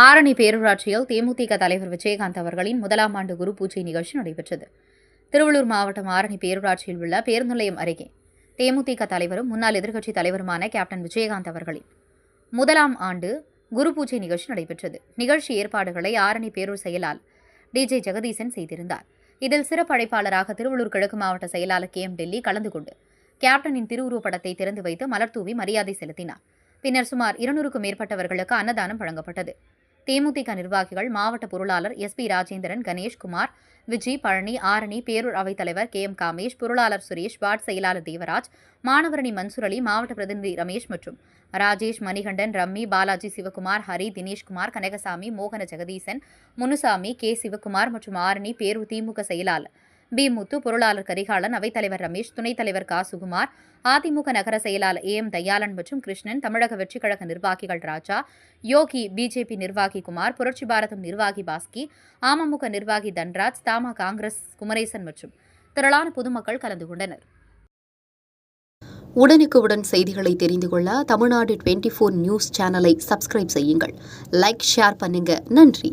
ஆரணி பேரூராட்சியில் தேமுதிக தலைவர் விஜயகாந்த் அவர்களின் முதலாம் ஆண்டு குரு பூஜை நிகழ்ச்சி நடைபெற்றது. திருவள்ளூர் மாவட்டம் ஆரணி பேரூராட்சியில் உள்ள பேருந்து நிலையம் அருகே தேமுதிக தலைவரும் முன்னாள் எதிர்க்கட்சித் தலைவருமான கேப்டன் விஜயகாந்த் அவர்களின் முதலாம் ஆண்டு குரு பூஜை நிகழ்ச்சி நடைபெற்றது. நிகழ்ச்சி ஏற்பாடுகளை ஆரணி பேரூர் செயலால் டிஜே ஜெகதீசன் செய்திருந்தார். இதில் சிறப்படைப்பாளராக திருவள்ளூர் கிழக்கு மாவட்ட செயலாளர் கே. எம். டெல்லி கலந்து கொண்டு கேப்டனின் திருவுருவப்படத்தை திறந்து வைத்து மலர்தூவி மரியாதை செலுத்தினார். பின்னர் சுமார் இருநூறுக்கும் மேற்பட்டவர்களுக்கு அன்னதானம் வழங்கப்பட்டது. தேமுதிக நிர்வாகிகள் மாவட்ட பொருளாளர் எஸ் பி ராஜேந்திரன் கணேஷ் குமார் விஜய் பழனி ஆரணி பேரூர் அவைத் தலைவர் கே எம் காமேஷ் பொருளாளர் சுரேஷ் வார்டு செயலாளர் தேவராஜ் மாணவரணி மன்சூர் அலி மாவட்ட பிரதிநிதி ரமேஷ் மற்றும் ராஜேஷ் மணிகண்டன் ரம்மி பாலாஜி சிவகுமார் ஹரி தினேஷ்குமார் கனகசாமி மோகன ஜெகதீசன் முனுசாமி கே. சிவகுமார் மற்றும் ஆரணி பேரூர் திமுக செயலாளர். பி முத்து பொருளாளர் கரிகாலன் அவைத்தலைவர் ரமேஷ் துணைத் தலைவர் கா சுகுமார் அதிமுக நகர செயலாளர் ஏ எம் தயாளன் மற்றும் கிருஷ்ணன் தமிழக வெற்றிக் கழக நிர்வாகிகள் ராஜா யோகி பிஜேபி நிர்வாகி குமார் புரட்சி பாரதம் நிர்வாகி பாஸ்கி அமமுக நிர்வாகி தன்ராஜ் தாமா காங்கிரஸ் குமரேசன் மற்றும் திரளான பொதுமக்கள் கலந்து கொண்டனர். உடனுக்குடன் செய்திகளை தெரிந்து கொள்ள தமிழ்நாடு டுவெண்ட்டி ஃபோர் நியூஸ் சேனலை சப்ஸ்கிரைப் செய்யுங்கள். லைக் ஷேர் பண்ணுங்க. நன்றி.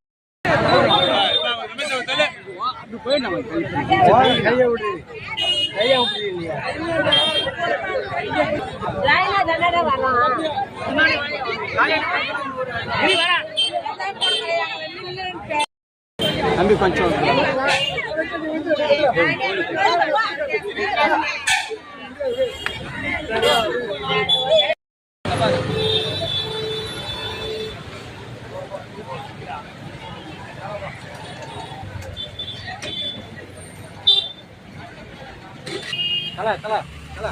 போய் நம்ம கையை விடு. கையை விடு இல்லையா? தம்பி கொஞ்சம். தலை தலை தலை